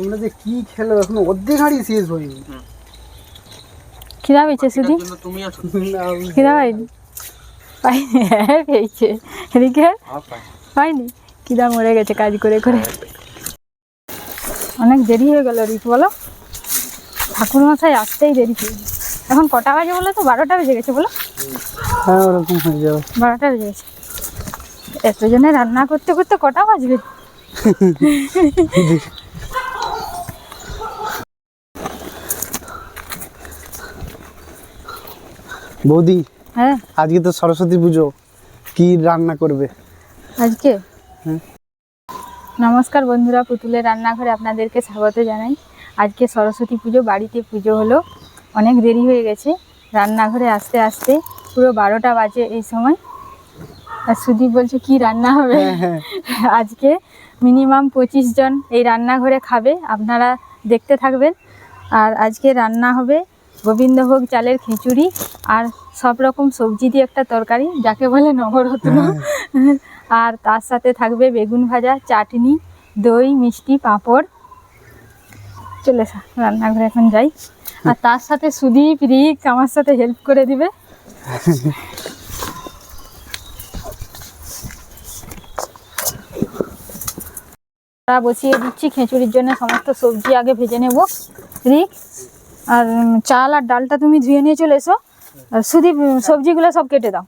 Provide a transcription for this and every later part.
তোমরা যে কি খেলো? এখন অর্ধেক হাঁড়ি শেষ হয়নি। খিদা পেয়েছে না, খিদা পাইনি। পাইনি হ্যাঁ পেয়েছে। এদিকে? পাইনি। খিদা মরে গেছে কাজ করে করে। অনেক দেরি হয়ে গেল রিক বলো? ঠাকুর মশাই আসতেই দেরি হয়ে। এখন কটা বাজে বলো তো? বারোটা বেজে গেছে বলো। হ্যাঁ ওরকম হয়ে যাবে। বারোটা বেজে গেছে। এতজনে রান্না করতে করতে কটা বাজবে? বৌদি হ্যাঁ। আজকে তো সরস্বতী পুজো। কি রান্না করবে? আজকে। নমস্কার বন্ধুরা পুতুলের রান্নাঘরে আপনাদেরকে স্বাগত জানাই। আজকে সরস্বতী পুজো বাড়িতে পুজো হলো। অনেক দেরি হয়ে গেছে রান্নাঘরে আসতে আসতে পুরো বারোটা বাজে এই সময়। আর সুদীপ বলছে কি রান্না হবে? হ্যাঁ হ্যাঁ। আজকে মিনিমাম পঁচিশ জন এই রান্নাঘরে খাবে আপনারা দেখতে থাকবেন। আর আজকে রান্না হবে গোবিন্দভোগ চালের খিচুড়ি আর সব রকম সবজি দিয়ে একটা তরকারি যাকে বলে নবরত্ন। আর তার সাথে থাকবে বেগুন ভাজা চাটনি দই মিষ্টি পাঁপড়। চলে এসো, রান্নাঘরে এখন যাই। আর তার সাথে সুদীপ রিক আমার সাথে হেল্প করে দিবে। বসিয়ে দিচ্ছি খিচুড়ির জন্য সমস্ত সবজি আগে ভেজে নেব। রিক? আর চাল আর ডালটা তুমি ধুয়ে নিয়ে চলে এসো। আর শুধু সবজিগুলো সব কেটে দাও।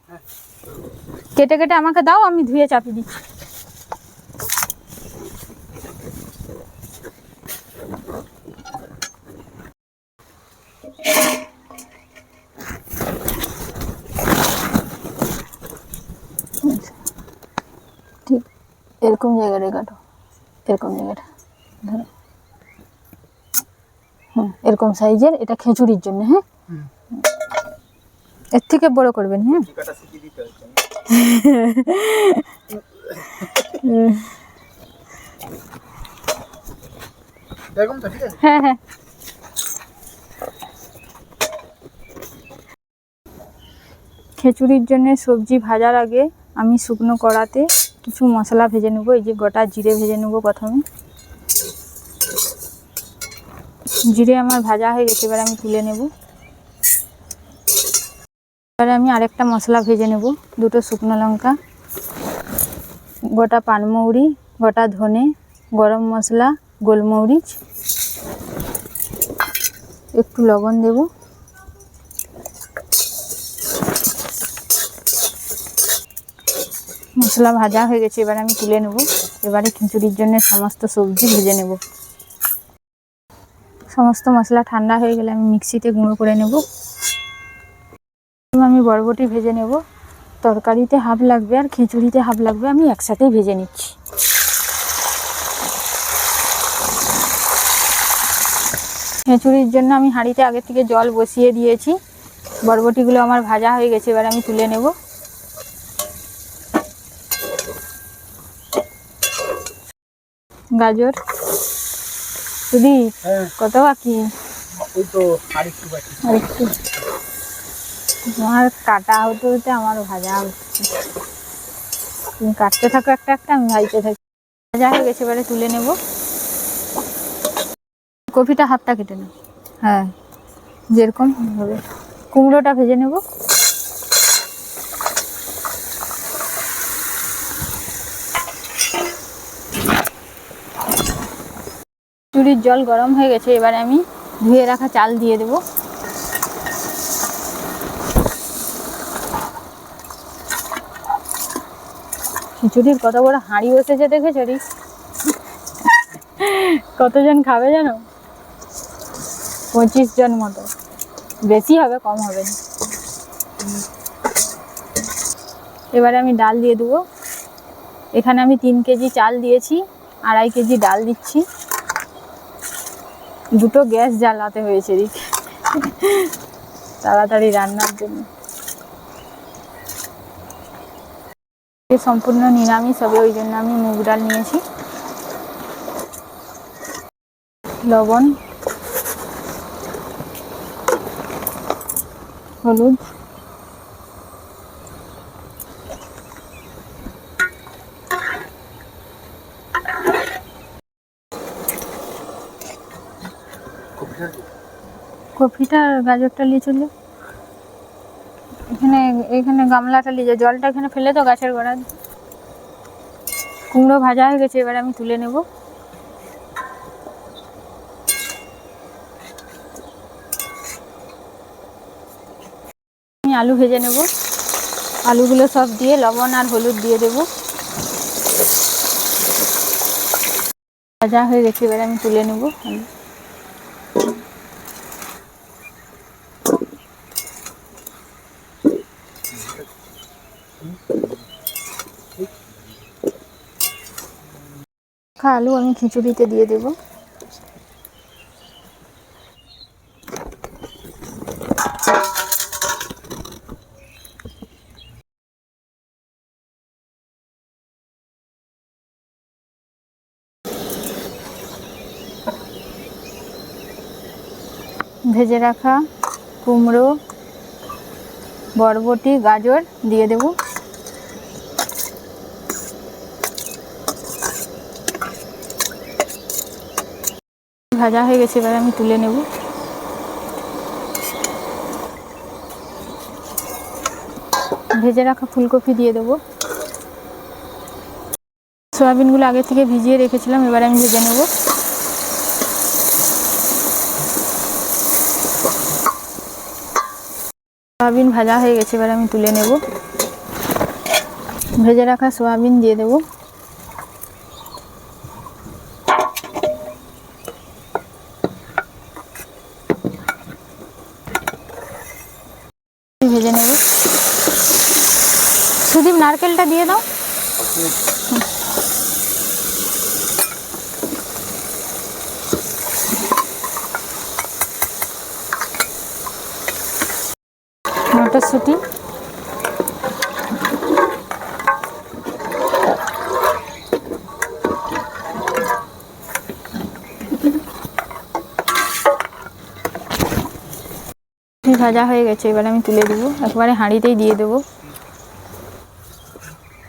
কেটে কেটে আমাকে দাও, আমি ধুয়ে চাপিয়ে দিচ্ছি ঠিক, এরকম জায়গাটা কাটো। এরকম জায়গাটা, ধরো। হুম এরকম সাইজের এটা খিচুড়ির জন্য হ্যাঁ? এর থেকে বড় করবেন হ্যাঁ? হ্যাঁ হ্যাঁ। খিচুড়ির জন্য সবজি ভাজার আগে আমি শুকনো কড়াতে কিছু মশলা ভেজে নেব এই যে গোটা জিরে ভেজে নেব প্রথমে। জিরে আমার ভাজা হয়ে গেছে, এবার আমি তুলে নেব। এবারে আমি আরেকটা মশলা ভেজে নেব, দুটো শুকনো লঙ্কা, গোটা পানমৌরি গোটা ধনে, গরম মশলা, গোলমরিচ, একটু লবণ দেব। মশলা ভাজা হয়ে গেছে, এবার আমি তুলে নেব। এবারে খিচুড়ির জন্য সমস্ত সবজি ভেজে নেব। সমস্ত মশলা ঠান্ডা হয়ে গেলে আমি মিক্সিতে গুঁড়ো করে নেব। আমি বরবটি ভেজে নেব। তরকারিতে হাফ লাগবে আর খিচুড়িতে হাফ লাগবে, আমি একসাথেই ভেজে নিচ্ছি। খিচুড়ির জন্য আমি হাঁড়িতে আগে থেকে জল বসিয়ে দিয়েছি। বরবটিগুলো আমার ভাজা হয়ে গেছে, এবার আমি তুলে নেব। গাজর দিদি হ্যাঁ। কত বাকি? তোমার কাটা হতে হতে আমার ভাজা হচ্ছে। তুমি কাটতে থাকো একটা একটা আমি ভাজতে থাকি। ভাজা হয়ে গেছে এবারে তুলে নেব। কপিটা হাতটা কেটে নাও। হ্যাঁ যেরকম হবে। কুমড়োটা ভেজে নেব। চুরির জল গরম হয়ে গেছে, এবারে আমি ধুয়ে রাখা চাল দিয়ে দেব। খিচুড়ির কত বড় হাঁড়ি বসেছে দেখেছ রি? কতজন খাবে জানো? পঁচিশ জন মতো। বেশি হবে, কম হবে না। এবারে আমি ডাল দিয়ে দেবো। এখানে আমি তিন কেজি চাল দিয়েছি, আড়াই কেজি ডাল দিচ্ছি। দুটো গ্যাস জ্বালাতে হয়েছে, রিক। তাড়াতাড়ি রান্নার জন্য। সম্পূর্ণ নিরামিষ হবে, ওই জন্য আমি মুগ ডাল নিয়েছি। লবণ, হলুদ। কপিটা আর গাজরটা নিয়ে চলে এখানে এখানে গামলাটা নিয়ে জলটা এখানে ফেলে তো গাছের গোড়া কুমড়ো ভাজা হয়ে গেছে, এবার আমি তুলে নেব। আমি আলু ভেজে নেব। আলুগুলো সব দিয়ে লবণ আর হলুদ দিয়ে দেব। ভাজা হয়ে গেছে, এবার আমি তুলে নেব। আলু রাখা আলু আমি খিচুড়িতে দিয়ে দেব। ভেজে রাখা কুমড়ো বরবটি গাজর দিয়ে দেবো। ভাজা হয়ে গেছে, এবার আমি তুলে নেব। ভেজে রাখা ফুলকপি দিয়ে দেবো। সয়াবিনগুলো আগে থেকে ভিজিয়ে রেখেছিলাম, এবার আমি ভেজে নেব। সয়াবিন ভাজা হয়ে গেছে, এবার আমি তুলে নেব। ভেজে রাখা সয়াবিন দিয়ে দেবো ভেজে নেব সুদীপ নারকেলটা দিয়ে দাও। মটরশুঁটি। ভাজা হয়ে গেছে, এবার আমি তুলে দেবো। একবারে হাঁড়িতেই দিয়ে দেবো।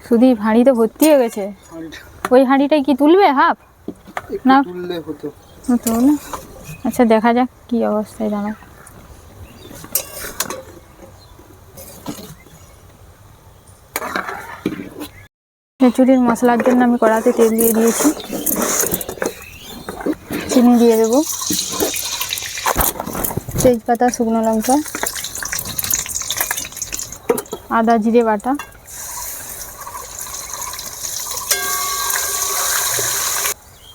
সুদীপ হাঁড়িতে ভর্তি হয়ে গেছে। ওই হাঁড়িটাই কি তুলবে হাফ? না। তুললে হতো। হতো না আচ্ছা দেখা যাক কি অবস্থায় দাঁড়ায়। খিচুড়ির মশলার জন্য আমি কড়াতে তেল দিয়ে দিয়েছি। চিনি দিয়ে দেবো। তেজপাতা শুকনো লঙ্কা আদা জিরে বাটা।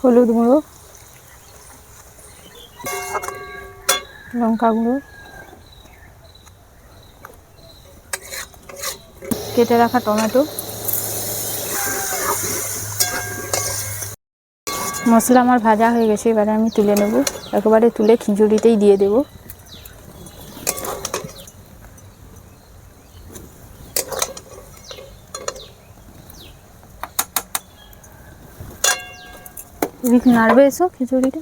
হলুদ গুঁড়ো, লঙ্কা গুঁড়ো। কেটে রাখা টমেটো। মশলা আমার ভাজা হয়ে গেছে, এবারে আমি তুলে নেব। একেবারে তুলে খিচুড়িতেই দিয়ে দেব। রিক নাড়বে এসো খিচুড়িটা?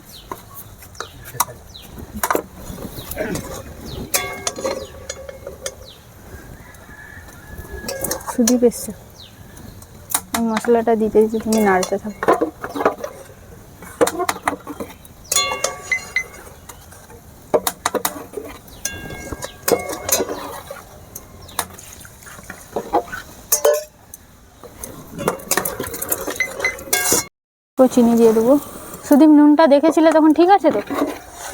সুদীপ এসছে। মশলাটা দিতে দিতে তুমি নাড়তে থাকো। ও চিনি দিয়ে দেবো? সুদীপ নুনটা দেখেছিলে তখন ঠিক আছে তো?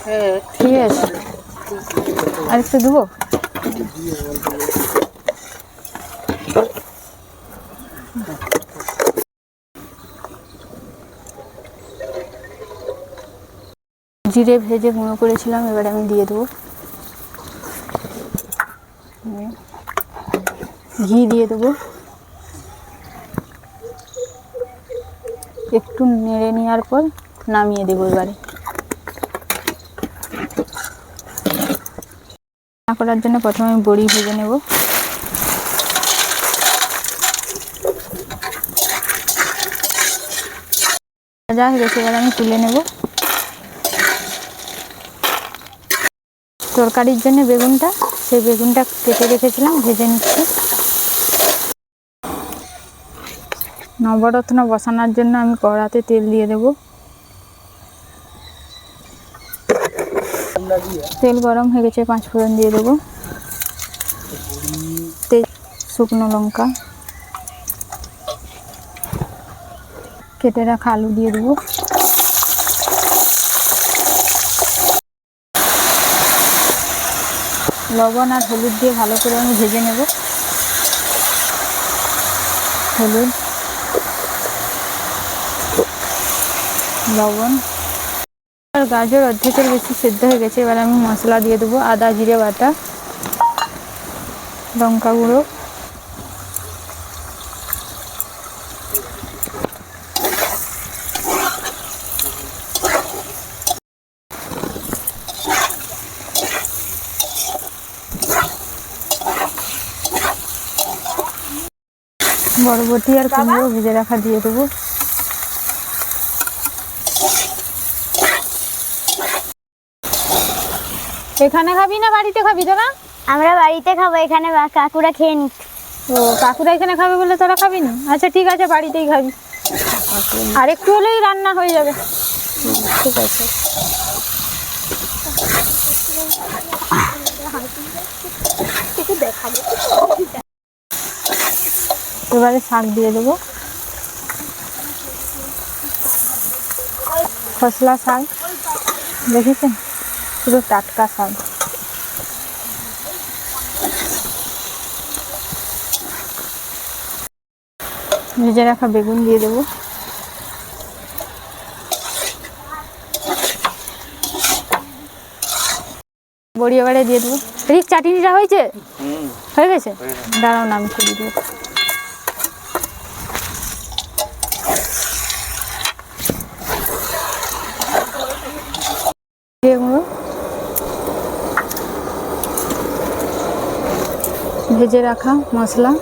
হ্যাঁ। ঠিক আছে। আর একটু দেবো? জিরে ভেজে গুঁড়ো করেছিলাম এবারে আমি দিয়ে দেবো। ঘি দিয়ে দেবো। একটু নেড়ে নেওয়ার পর নামিয়ে দেবো এবারে। রান্না করার জন্য প্রথমে আমি বড়ি ভেজে নেব। ভাজা হয়ে গেছে, এবার আমি তুলে নেব। তরকারির জন্য বেগুনটা, সেই বেগুনটা কেটে রেখেছিলাম, ভেজে নিচ্ছি। নবরত্ন বসানোর জন্য আমি কড়াতে তেল দিয়ে দেব। তেল গরম হয়ে গেছে, পাঁচ ফোড়ন দিয়ে দেবো। শুকনো লঙ্কা। কেটে রাখা আলু দিয়ে দেবো। লবণ আর হলুদ দিয়ে ভালো করে আমি ভেজে নেব। হলুদ। লবণ। আর গাজর অর্ধেকের বেশি সেদ্ধ হয়ে গেছে, এবার আমি মশলা দিয়ে দেবো আদা, জিরে, বাটা, লঙ্কা গুঁড়ো। বরবটি আর কুমড়ো ভেজে রাখা দিয়ে দেবো। এখানে খাবি না বাড়িতে খাবি তোরা? আমরা বাড়িতে খাব এখানে বা- কাকুরা খেয়ে নিক। ও কাকুরা এখানে খাবে বলে তোরা খাবি না? আচ্ছা ঠিক আছে বাড়িতেই খাবি। আর একটু হলেই রান্না হয়ে যাবে। ঠিক আছে। এবারে শাক দিয়ে দেবো। খসলা শাক দেখেছেন? পুরো টাটকা শাক। ভেজে রাখা বেগুন দিয়ে দেবো। বড়ি এবারে দিয়ে দেবো। চাটনিটা হয়েছে? হয়ে গেছে? দাঁড়াও না আমি খুলে দেবো দিয়ে গুঁড়ো ভেজে রাখা মশলা।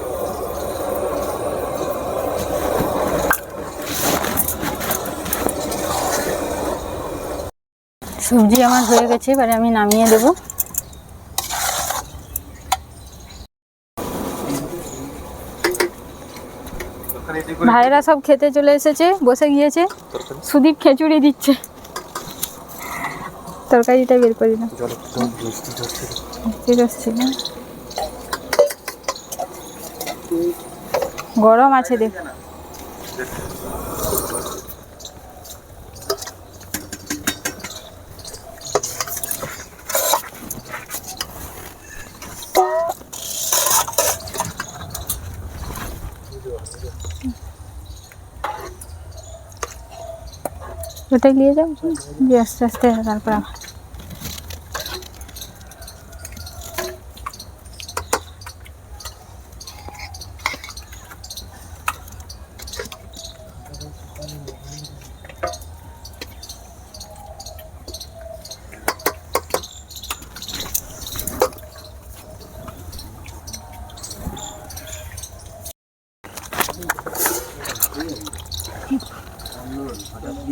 সবজি আমার হয়ে গেছে এবারে আমি নামিয়ে দেব। ভাইরা সব খেতে চলে এসেছে বসে গিয়েছে। সুদীপ খিচুড়ি দিচ্ছে। তরকারিটা বের করি না গরম আছে দেখ। ওটাই নিয়ে যাও। দিয়ে আস্তে আস্তে তারপর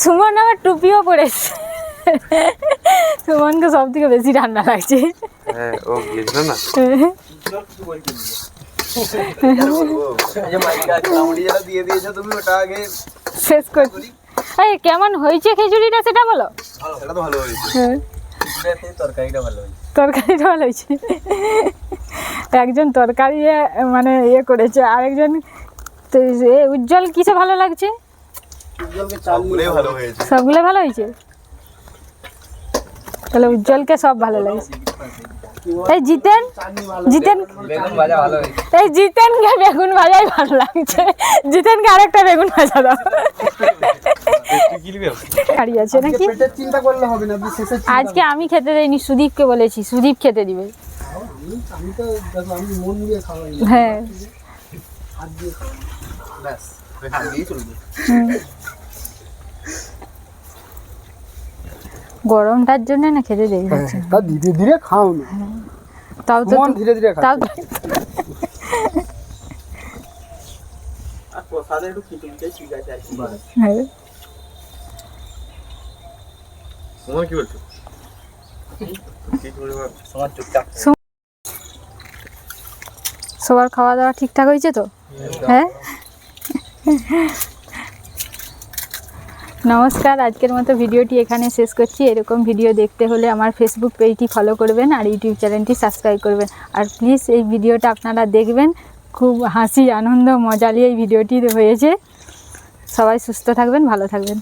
সুমন আবার টুপিও পরেছে। সুমনকে সব থেকে বেশি ঠান্ডা লাগছে। হ্যাঁ ও না? শেষ করছি এই কেমন হয়েছে খিচুড়িটা সেটা বলো? সেটা তো ভালো হয়েছে হ্যাঁ। তরকারিটা ভালো হয়েছে। তরকারিটা ভালো হয়েছে একজন তরকারি মানে ইয়ে করেছে আরেকজন উজ্জ্বল কিসে ভালো লাগছে? সবগুলো ভালো হয়েছে। তাহলে উজ্জ্বলকে সব ভালো লাগছে। এই জিতেন জিতেন বেগুন ভাজা ভালো হয়েছে। এই জিতেনকে বেগুন ভাজাই ভালো লাগছে। জিতেনকে আরেকটা বেগুন ভাজা দাও। আছে নাকি? পেটের চিন্তা করলে হবে না বিশেষের আজকে আমি খেতে দেইনি সুদীপকে বলেছি। সুদীপ খেতে দিবে। আমি তো দেখো আমি মন দিয়ে খাওয়াই হ্যাঁ। গরমটার জন্য না খেতে দেরি হচ্ছে তা ধীরে ধীরে খাও না তাও তো মন ধীরে ধীরে তাও কি হ্যাঁ। বলছো সবার খাওয়া দাওয়া ঠিকঠাক হয়েছে তো হ্যাঁ নমস্কার, আজকের মতো ভিডিওটি এখানে শেষ করছি। এরকম ভিডিও দেখতে হলে আমার ফেসবুক পেজটি ফলো করবেন আর ইউটিউব চ্যানেলটি সাবস্ক্রাইব করবেন। আর প্লিজ এই ভিডিওটা আপনারা দেখবেন। খুব হাসি, আনন্দ মজালি এই ভিডিওটি হয়েছে। সবাই সুস্থ থাকবেন, ভালো থাকবেন।